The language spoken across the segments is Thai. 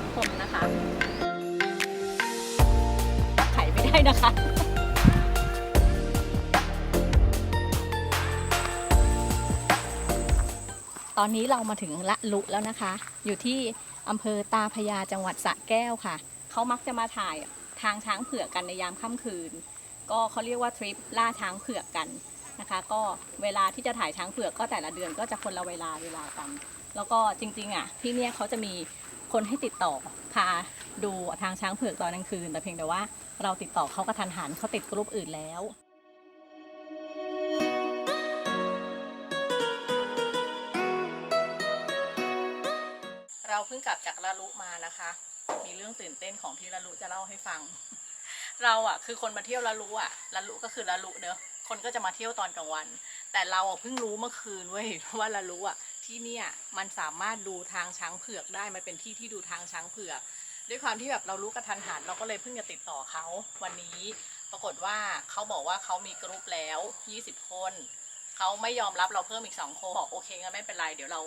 องคนนะคะไขไม่ได้นะคะตอนนี้เรามาถึงละลุแล้วนะคะ อยู่ที่อำเภอตาพยาจังหวัดสระแก้วค่ะ เขามักจะมาถ่ายทางช้างเผือกกันในยามค่ำคืน ก็เขาเรียกว่าทริปล่าช้างเผือกกันนะคะ ก็เวลาที่จะถ่ายช้างเผือกก็แต่ละเดือนก็จะคนละเวลาเวลากัน แล้วก็จริงๆอะที่เนี่ยเขาจะมี คนให้ติดต่อพาดูทางช้างเผือกตอนกลางคืน แต่เพียงแต่ว่าเราติดต่อเขากระทันหันเขาติดกรุ๊ปอื่นแล้วเราเพิ่งกลับจากละลุมานะคะ มีเรื่องตื่นเต้นของที่ละลุจะเล่าให้ฟัง เราอะคือคนมาเที่ยวละลุอะละลุก็คือละลุเนอะคนก็จะมาเที่ยวตอนกลางวัน แต่เราอะเพิ่งรู้เมื่อคืนเว้ยว่าละลุอะ ที่เนี่ยมันสามารถดูทางช้างเผือกได้มันเป็นที่ที่ดูทางช้างเผือก ด้วยความที่แบบเรารู้กระทันหันเราก็เลยเพิ่งจะติดต่อเขาวันนี้ ปรากฏว่าเขาบอกว่าเขามีกรุ๊ปแล้ว 20 คนเขาไม่ยอมรับเราเพิ่มอีกสองคนบอกโอเคงั้นไม่เป็นไรเดี๋ยวเรา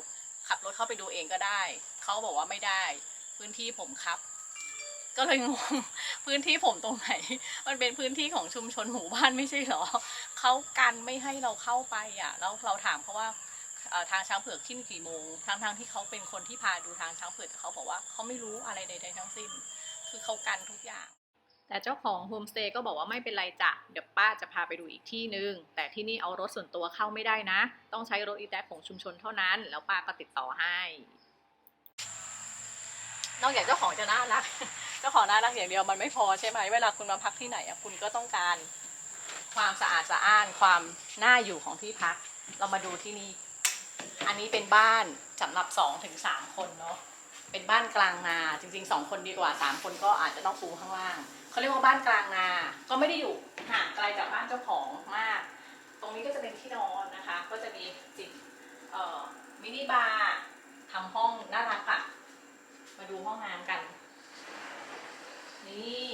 ขับรถเข้าไปดูเองก็ได้ เขาบอกว่าไม่ได้ พื้นที่ผมครับ ก็เลยงง พื้นที่ผมตรงไหน มันเป็นพื้นที่ของชุมชนหมู่บ้านไม่ใช่เหรอ เขากันไม่ให้เราเข้าไปอะ แล้วเราถามเขาว่า ทางช้างเผือกขึ้นกี่โมงทั้งทางๆที่เขาเป็นคนที่พาดูทางช้างเผือกแต่เขาบอกว่าเขาไม่รู้อะไรใดๆทั้งสิ้น คือเขากันทุกอย่าง แต่เจ้าของโฮมสเตย์ก็บอกว่าไม่เป็นไรจ้ะเดี๋ยวป้าจะพาไปดูอีกที่นึง แต่ที่นี่เอารถส่วนตัวเข้าไม่ได้นะ ต้องใช้รถอีแท็กของชุมชนเท่านั้น แล้วป้าก็ติดต่อให้ นอกจากเจ้าของจะน่ารัก เจ้าของน่ารักอย่างเดียวมันไม่พอใช่ไหมเวลาคุณมาพักที่ไหนอะคุณก็ต้องการความสะอาดสะอ้านความน่าอยู่ของที่พัก เรามาดูที่นี่ อันนี้เป็นบ้านสำหรับสองถึงสามคนเนาะเป็นบ้านกลางนาจริงๆสองคนดีกว่าสามคนก็อาจจะต้องปูข้างล่างเขาเรียกว่าบ้านกลางนา ก็ไม่ได้อยู่ห่างไกลจากบ้านเจ้าของมาก ตรงนี้ก็จะเป็นที่นอนนะคะ ก็จะมีจิตเอ่อมินิบาร์ทำห้องน่ารักอะมาดูห้องน้ำกัน นี่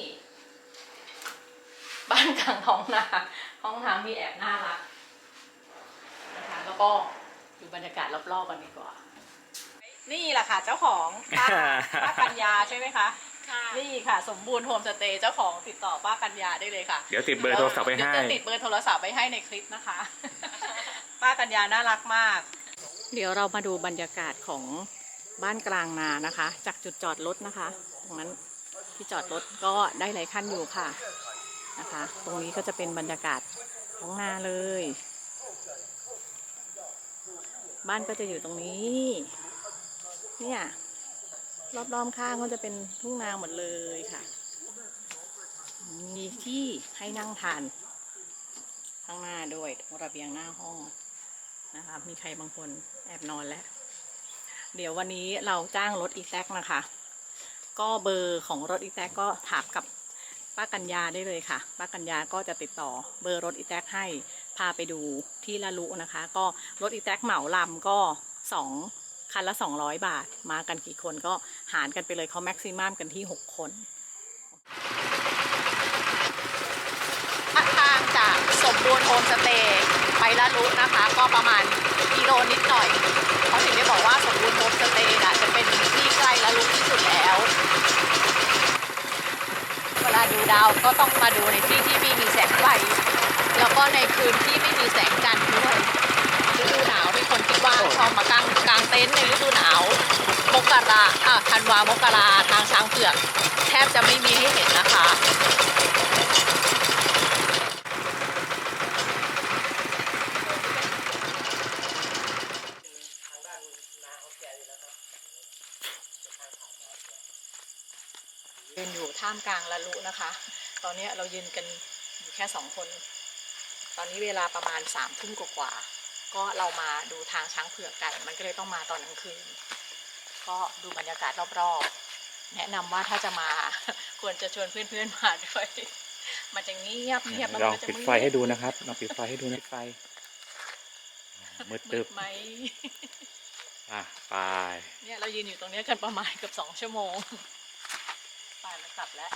บ้านกลางท้องนาห้องน้ำมีแอบน่ารักนะคะแล้วก็ ดูบรรยากาศรอบๆกันดีกว่า นี่แหละค่ะเจ้าของป้าป้ากัญญาใช่ไหมคะ ค่ะนี่ค่ะ สมบูรณ์โฮมสเตย์เจ้าของติดต่อป้ากัญญาได้เลยค่ะเดี๋ยวติดเบอร์โทรศัพท์ไปให้ เดี๋ยวจะติดเบอร์โทรศัพท์ไปให้ในคลิปนะคะ ป้ากัญญาน่ารักมาก เดี๋ยวเรามาดูบรรยากาศของบ้านกลางนานะคะ จากจุดจอดรถนะคะ ตรงนั้นที่จอดรถก็ได้หลายขั้นอยู่ค่ะนะคะ ตรงนี้ก็จะเป็นบรรยากาศของนาเลย บ้านก็จะอยู่ตรงนี้ เนี่ยรอบๆข้างก็จะเป็นทุ่งนาหมดเลยค่ะ มีที่ให้นั่งทานข้างหน้าด้วยตรงระเบียงหน้าห้องนะคะ มีใครบางคนแอบนอนแล้ว เดี๋ยววันนี้เราจ้างรถอีแท็กนะคะ ก็เบอร์ของรถอีแท็กก็ถามกับป้ากัญญาได้เลยค่ะ ป้ากัญญาก็จะติดต่อเบอร์รถอีแท็กให้ พาไปดูที่ละลุนะคะ ก็รถอีแท็กเหมาลำก็สองคันละ 200 บาท มากันกี่คนก็หารกันไปเลยเขาแม็กซิมัมกันที่ 6 คนทางจากสมบูรณ์โฮมสเตย์ไปละลุนะคะ ก็ประมาณกิโลนิดหน่อยเขาถึงได้บอกว่าสมบูรณ์โฮมสเตย์จะเป็นที่ใกล้ละลุที่สุดแล้วเวลาดูดาวก็ต้องมาดูในที่ที่มีแสงไฟ แล้วก็ในคืนที่ไม่มีแสงจันทร์ด้วยฤดูหนาวที่คนคิดว่าชอบมากางกางเต็นท์ในฤดูหนาวมกราอะธันวามกราทางช้างเผือก แทบจะไม่มีให้เห็นนะคะยืนอยู่ท่ามกลางละลุนะคะ ตอนนี้เรายืนกันอยู่แค่สองคน ตอนนี้เวลาประมาณสามทุ่มกว่าๆก็เรามาดูทางช้างเผือกกัน มันก็เลยต้องมาตอนกลางคืน ก็ดูบรรยากาศรอบๆ แนะนำว่าถ้าจะมาควรจะชวนเพื่อนๆมาด้วย มันจะเงียบเงียบแล้วลมัองนก็จะปิดมืไฟให้ดูนะครับลองปิดไฟให้ดูนะปิดไฟมืดมืตึดบไหมอะไปเนี่ยเรายืนอยู่ตรงเนี้ยกันประมาณเกือบสองชั่วโมงไปแล้วกลับแล้ว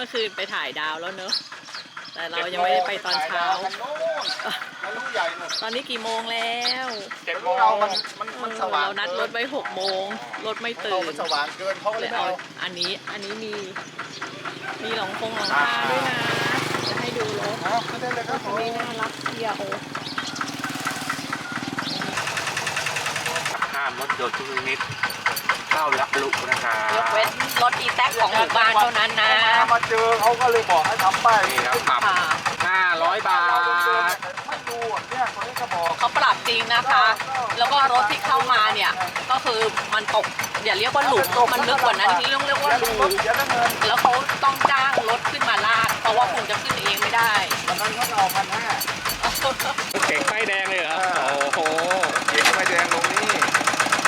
มื่อคืนไปถ่ายดาวแล้วเนอะแต่เรายังไม่ได้ไปตอนเช้ากันโน่นแล้วลูกใหญ่นู่นตอนนี้กี่โมงแล้วเจ็ดโมงเรา มันมันมันสว่างเรานัดรถไว้หกโมงรถไม่เราตื่น มันสว่างเกินเขาก็เลเลยยเอาเอาอันนี้อันนี้มีมีหลงคงหลังคาด้วยนะ จะให้ดูรถเอาไม่ได้เลยครับผคันมนี้น่ารักเชียวห้ามรถยนต์ทุกชนิดเข้าละลุนะครับยกเว้นรถอีแท็กของหมู่บ้านเท่านั้นนะ มาเจอเขาก็เลยบอกให้ทำป้ายนี่ครับปรับค่ะห้าร้อยบาท ไม่ดูอะเนี่ยคนนี้ก็บอกเขาปรับจริงนะคะ แล้วก็รถที่เข้ามาเนี่ย ก็คือมันตกอย่าเรียกว่าหลุมมันลึกกว่านั้นที่เรียกเรียกว่ารูเดี๋ยวได้เงินแล้วเขาต้องจ้างรถขึ้นมาลาดเพราะว่าคงจะขึ้นเองไม่ได้วันนั้นเขาเอาพันห้าเก่งไฟแดงเลยเหรอโอ้โหเก๋งไฟแดงลงนี่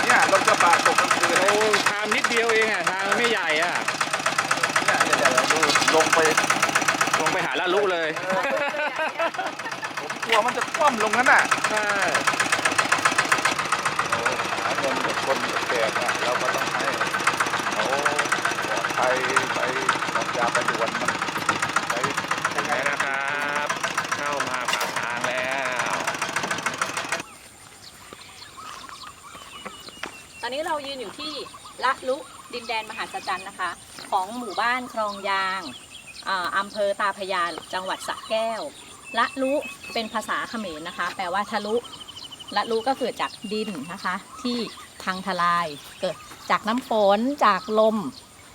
เนี่ยรถกระบะตกกลางคืนโอ้เนี่ยทางนิดเดียวเองอะทางมันไม่ใหญ่อะ เนี่ยเดี๋ยวดู ลงไป ลงไปหาละลุเลย ผมกลัวมันจะคว่ำลงนั้นน่ะใช่หาเงินกับคนแก่ๆเนี่ยเราก็ต้องให้เขาปลอดภัยไปรับยาไปด่วนมันไปยังไงนะครับ เข้ามาปากทางแล้วตอนนี้เรายืนอยู่ที่ละลุดินแดนมหาสจรรย์นะคะ ของหมู่บ้านคลองยางอ่าอำเภอตาพยาจังหวัดสระแก้ว ละลุเป็นภาษาเขมรนะคะ แปลว่าทะลุละลุก็เกิดจากดินนะคะ ที่พังทลายเกิดจากน้ำฝนจากลม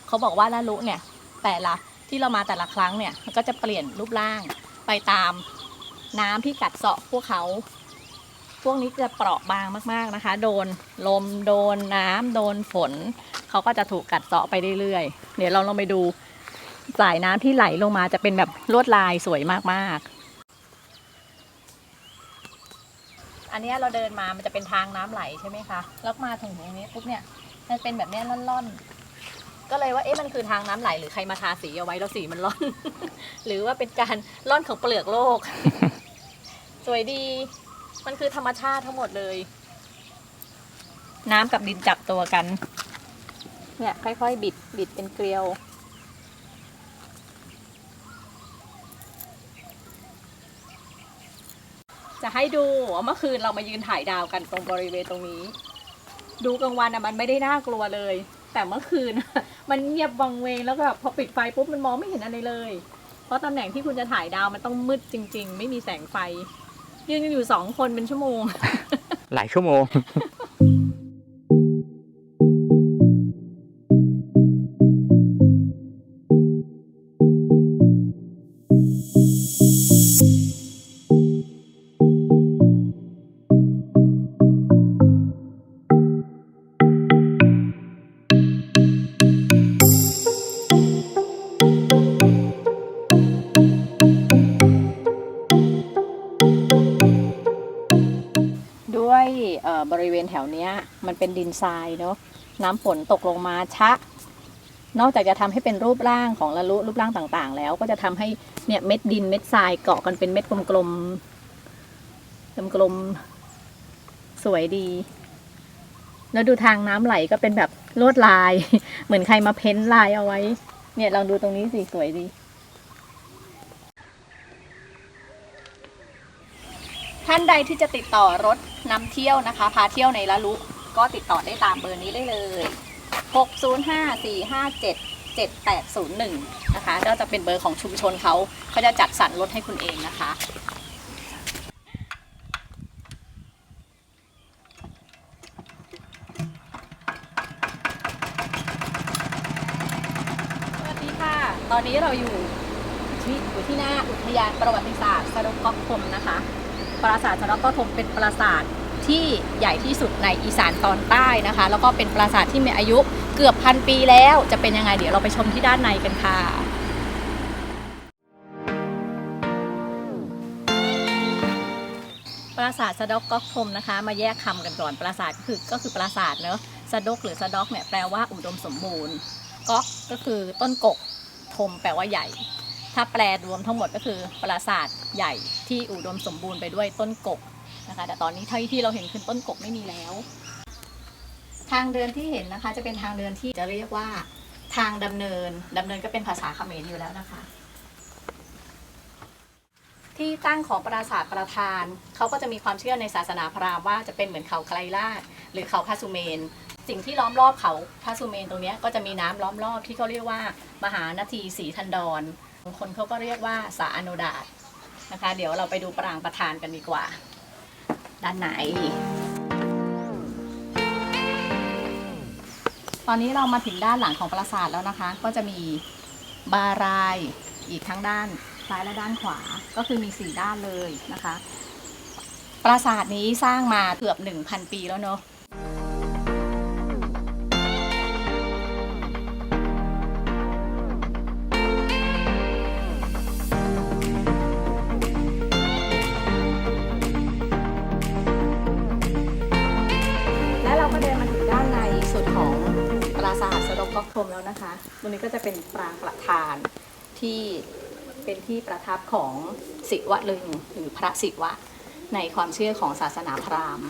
เขาบอกว่าละลุเนี่ยแต่ละที่เรามาแต่ละครั้งเนี่ยมันก็จะเปลี่ยนรูปร่างไปตามน้ำที่กัดเซาะพวกเขา พวกนี้จะเปราะบางมากๆนะคะ โดนลมโดนน้ำโดนฝน เขาก็จะถูกกัดเซาะไปเรื่อยๆ เดี๋ยวเราลองไปดูสายน้ำที่ไหลลงมาจะเป็นแบบลวดลายสวยมากๆ อันนี้เราเดินมามันจะเป็นทางน้ำไหลใช่ไหมคะแล้วมาถึงตรงนี้ปุ๊บเนี่ยมันเป็นแบบนี้ล่อนๆ ก็เลยว่าเอ๊ะมันคือทางน้ำไหลหรือใครมาทาสีเอาไว้แล้วสีมันล่อน หรือว่าเป็นการล่อนของเปลือกโลก สวยดี มันคือธรรมชาติทั้งหมดเลย น้ำกับดินจับตัวกัน เนี่ย ค่อยๆ บิดบิดเป็นเกลียว จะให้ดูว่าเมื่อคืนเรามายืนถ่ายดาวกันตรงบริเวณตรงนี้ ดูกลางวันอะมันไม่ได้น่ากลัวเลย แต่เมื่อคืน มันเงียบวังเวงแล้วก็แบบพอปิดไฟปุ๊บมันมองไม่เห็นอะไรเลย เพราะตำแหน่งที่คุณจะถ่ายดาวมันต้องมืดจริง ๆ ไม่มีแสงไฟ ยืนกันอยู่สองคนเป็นชั่วโมง หลายชั่วโมง เป็นดินทรายเนาะน้ำฝนตกลงมาชะ นอกจากจะทำให้เป็นรูปร่างของละลุรูปร่างต่างๆ แล้วก็จะทำให้เนี่ยเม็ดดินเม็ดทรายเกาะกันเป็นเม็ดกลมๆกลมๆสวยดี แล้วดูทางน้ำไหลก็เป็นแบบลวดลาย เหมือนใครมาเพ้นท์ลายเอาไว้ เนี่ยลองดูตรงนี้สิสวยดีท่านใดที่จะติดต่อรถนำเที่ยวนะคะ พาเที่ยวในละลุ ก็ติดต่อได้ตามเบอร์นี้ได้เลย 605-457-7801 นะคะ ก็จะเป็นเบอร์ของชุมชนเขาเขาจะจัดสรรรถให้คุณเองนะคะสวัสดีค่ะ ตอนนี้เราอยู่ที่อยู่ที่หน้าอุทยานประวัติศาสตร์สะดกกอกพรมนะคะ ปราสาทสะดอกกอกพรมเป็นปราสาท ที่ใหญ่ที่สุดในอีสานตอนใต้นะคะ แล้วก็เป็นปราสาทที่มีอายุเกือบพันปีแล้ว จะเป็นยังไงเดี๋ยวเราไปชมที่ด้านในกันค่ะปราสาทสะดอกก๊อกพรมนะคะ มาแยกคำกันก่อนปราสาทก็คือก็คือปราสาทเนอะสะดกหรือสะดอกเนี่ยแปลว่าอุดมสมบูรณ์ก๊อกก็คือต้นกกทมแปลว่าใหญ่ ถ้าแปลรวมทั้งหมดก็คือปราสาทใหญ่ที่อุดมสมบูรณ์ไปด้วยต้นกก นะคะ แต่ตอนนี้เท่าที่เราเห็นคือต้นกกไม่มีแล้ว ทางเดินที่เห็นนะคะ จะเป็นทางเดินที่จะเรียกว่าทางดำเนินดำเนินก็เป็นภาษาเขมรอยู่แล้วนะคะ ที่ตั้งของปราสาทประธานเขาก็จะมีความเชื่อในศาสนาพราหมณ์ว่าจะเป็นเหมือนเขาไกลลาดหรือเขาพระสุเมน สิ่งที่ล้อมรอบเขาพระสุเมนตรงนี้ก็จะมีน้ำล้อมรอบที่เขาเรียกว่า มหานาทีสีทันดรบางคนเขาก็เรียกว่าสาอนุดาตนะคะ เดี๋ยวเราไปดูปรางประธานกันดีกว่า ด้านไหนตอนนี้เรามาถึงด้านหลังของปราสาทแล้วนะคะ ก็จะมีบารายอีกทั้งด้านซ้ายและด้านขวา ก็คือมีสี่ด้านเลยนะคะ ปราสาทนี้สร้างมาเกือบ 1,000 ปีแล้วเนาะ ตรงนี้ก็จะเป็นปรางประธานที่เป็นที่ประทับของศิวลึงหรือพระศิวะในความเชื่อของศาสนาพราหมณ์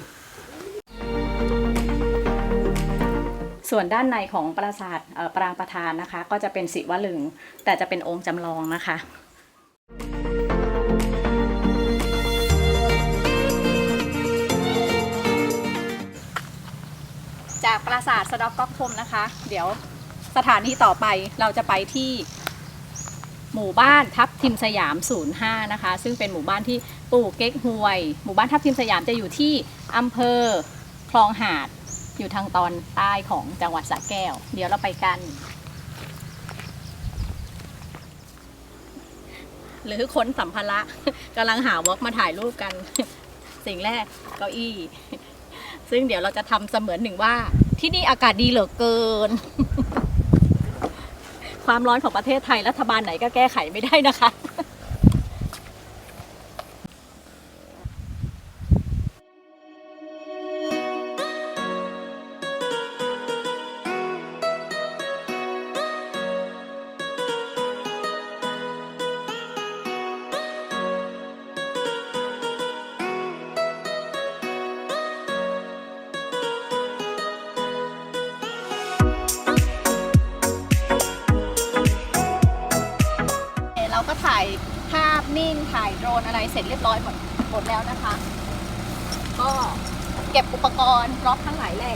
ส่วนด้านในของปราสาทปรางประธานนะคะ ก็จะเป็นศิวลึง แต่จะเป็นองค์จำลองนะคะจากปราสาทสะดอกก๊อกพมนะคะ เดี๋ยว สถานีต่อไปเราจะไปที่หมู่บ้านทับทิมสยาม 05 นะคะ ซึ่งเป็นหมู่บ้านที่ปู่เก๊กฮวย หมู่บ้านทับทิมสยามจะอยู่ที่อำเภอคลองหาด อยู่ทางตอนใต้ของจังหวัดสระแก้ว เดี๋ยวเราไปกัน หรือค้นสัมภาระกำลังหาวอล์กมาถ่ายรูปกัน สิ่งแรกเก้าอี้ ซึ่งเดี๋ยวเราจะทำเสมือนหนึ่งว่าที่นี่อากาศดีเหลือเกิน ความร้อนของประเทศไทยรัฐบาลไหนก็แก้ไขไม่ได้นะคะ นอะไรเสร็จเรียบร้อยหมดหมดแล้วนะคะ ก็เก็บอุปกรณ์พร็อพทั้งหลายแหล่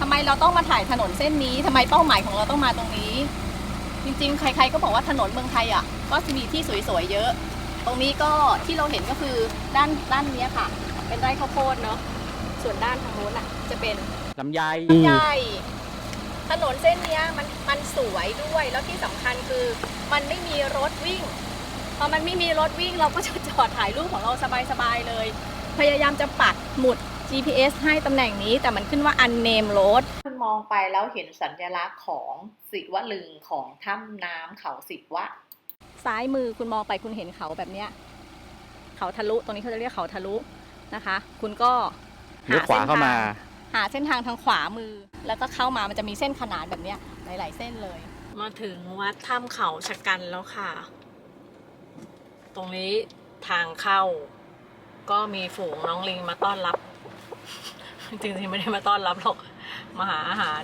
ทำไมเราต้องมาถ่ายถนนเส้นนี้ทำไมเป้าหมายของเราต้องมาตรงนี้ จริงๆ ใคร ๆ ก็บอกว่าถนนเมืองไทยอะ ก็จะมีที่สวยๆเยอะ ตรงนี้ก็ที่เราเห็นก็คือด้านด้านเนี้ยค่ะ เป็นไร่ข้าวโพดเนาะส่วนด้านทางโน้นอะ จะเป็นลำไยใหญ่ ถนนเส้นเนี้ยมันมันสวยด้วยแล้วที่สำคัญคือมันไม่มีรถวิ่งพอมันไม่มีรถวิ่งเราก็จะจอดถ่ายรูปของเราสบายๆเลย พยายามจะปักหมุด GPS ให้ตำแหน่งนี้แต่มันขึ้นว่า unname road คุณมองไปแล้วเห็นสัญลักษณ์ของสิวลึงของถ้ำน้ำเขาสิวะ ซ้ายมือคุณมองไปคุณเห็นเขาแบบเนี้ยเขาทะลุตรงนี้เขาจะเรียกเขาทะลุนะคะ คุณก็เลี้ยวขวาเข้ามา หาเส้นทางทางขวามือ แล้วก็เข้ามามันจะมีเส้นขนานแบบเนี้ยหลาย ๆ เส้นเลย มาถึงวัดถ้ำเขาชะกันแล้วค่ะ ตรงนี้ทางเข้า ก็มีฝูงน้องลิงมาต้อนรับ จริงๆไม่ได้มาต้อนรับหรอก มาหาอาหาร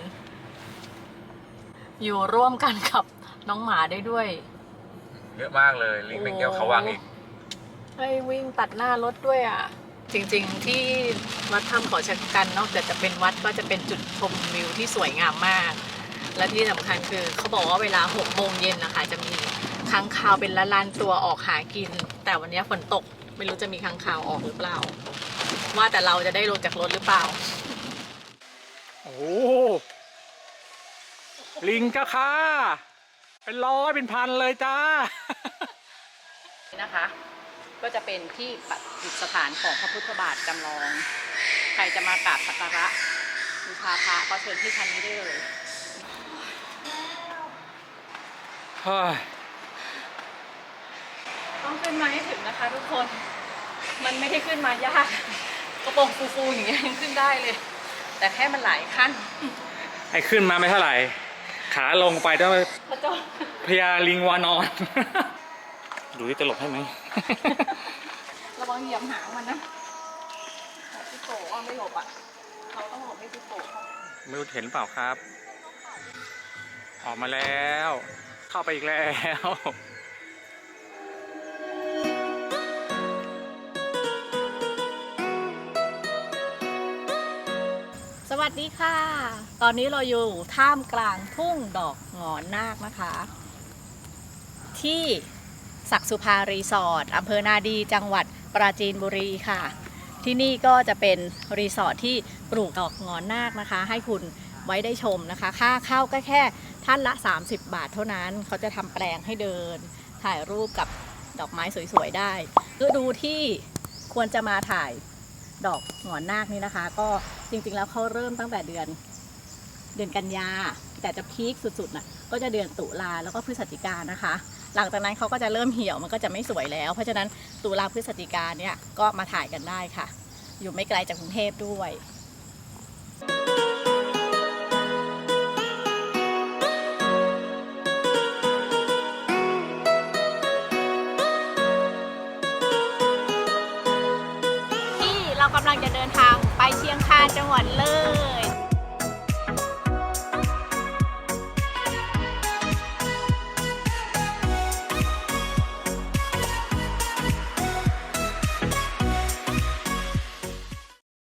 อยู่ร่วมกันกับน้องหมาได้ด้วย เยอะมากเลยลิงเป็นแก้วเขาวังอีก ให้วิ่งตัดหน้ารถด้วยอะ จริงๆที่วัดถ้ำเขาชะกันนอกจากจะเป็นวัดก็จะเป็นจุดชมวิวที่สวยงามมาก และที่สำคัญคือเขาบอกว่าเวลา6โมงเย็นนะคะจะมีค้างคาวเป็นละลานตัวออกหากิน แต่วันนี้ฝนตกไม่รู้จะมีค้างคาวออกหรือเปล่า ว่าแต่เราจะได้ลงจากรถหรือเปล่า โอ้โหลิงก็ค่ะ เป็นร้อยเป็นพันเลยจ้านะคะ ก็จะเป็นที่ประดิษฐานของพระพุทธบาทจำลอง ใครจะมากราบสักการะบูชาพระก็เชิญที่ชั้นนี้ได้เลยเฮ้ยต้องขึ้นมาให้ถึงนะคะทุกคน มันไม่ได้ขึ้นมายากกระโปรงฟูๆอย่างเงี้ยยังขึ้นได้เลย แต่แค่มันหลายขั้นไอ้ขึ้นมาไม่เท่าไหร่ ขาลงไปต้องพระเจ้าพญาลิงวานอน ดูที่จะหลบให้ไหม ระวังเหยียบหางมันนะแต่พี่โกว่าไม่หลบอะ เราต้องหลบให้พี่โกเขาไม่รู้เห็นเปล่าครับ ออกมาแล้ว เข้าไปอีกแล้วสวัสดีค่ะ ตอนนี้เราอยู่ท่ามกลางทุ่งดอกหงอนนาคนะคะ ที่ ศักสุภารีสอร์ทอำเภอนาดีจังหวัดปราจีนบุรีค่ะ ที่นี่ก็จะเป็นรีสอร์ทที่ปลูกดอกงอนนาคนะคะ ให้คุณไว้ได้ชมนะคะ ค่าเข้าก็แค่ท่านละ 30 บาทเท่านั้น เขาจะทำแปลงให้เดิน ถ่ายรูปกับดอกไม้สวยๆได้ฤดูที่ควรจะมาถ่ายดอกหงอนนาคนี่นะคะ ก็จริงๆแล้วเขาเริ่มตั้งแต่เดือนเดือนกันยาแต่จะพีคสุดๆน่ะก็จะเดือนตุลาแล้วก็พฤศจิกานะคะ หลังจากนั้นเขาก็จะเริ่มเหี่ยวมันก็จะไม่สวยแล้ว เพราะฉะนั้นตุลาพฤศจิกาเนี่ยก็มาถ่ายกันได้ค่ะ อยู่ไม่ไกลจากกรุงเทพด้วย